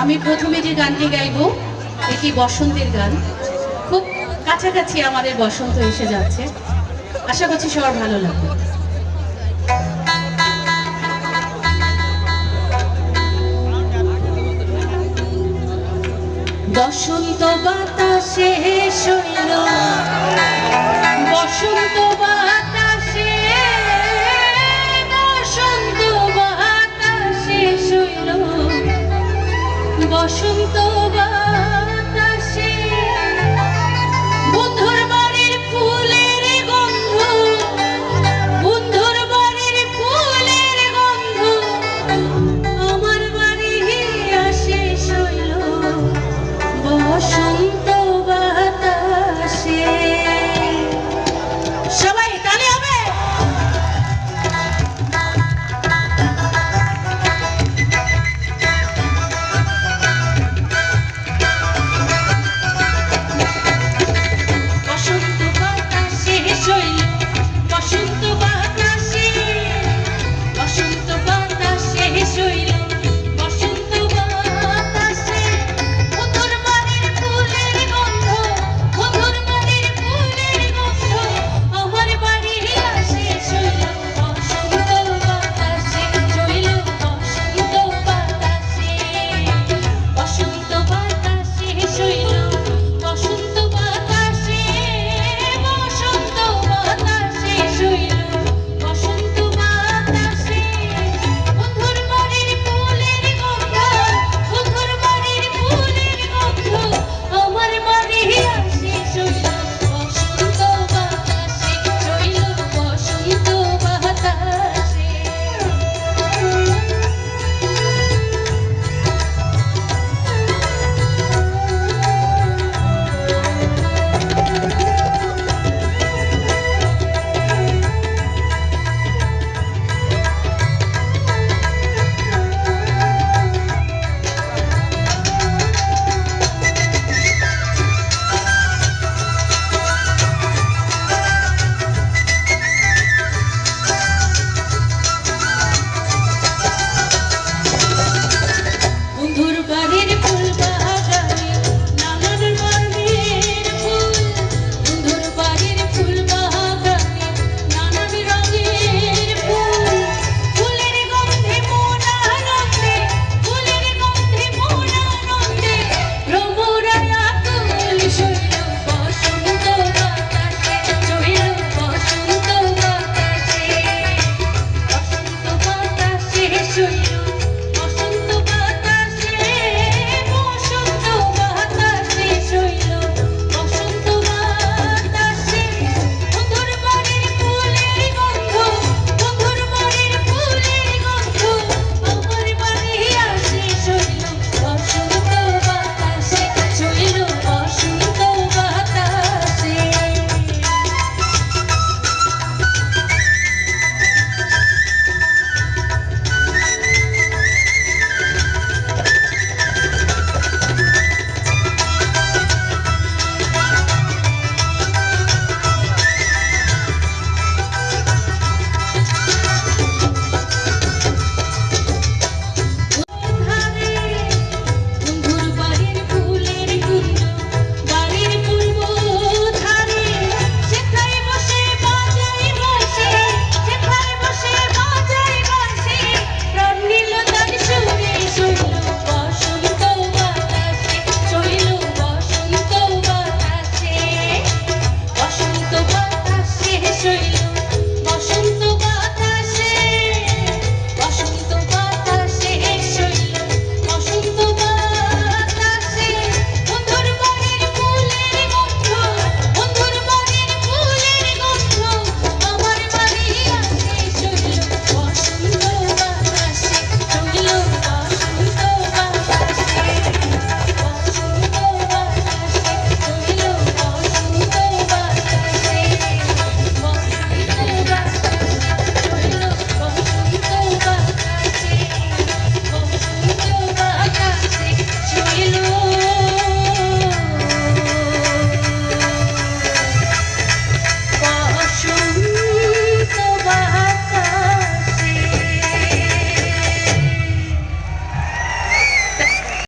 আমি প্রথমে যে গানটি গাইব, এটি বসন্তের গান। খুব কাছাকাছি আমাদের বসন্ত এসে যাচ্ছে। আশা করছি সবার ভালো লাগবে। বসন্ত বাতাসে শৈল, বসন্ত বাতাস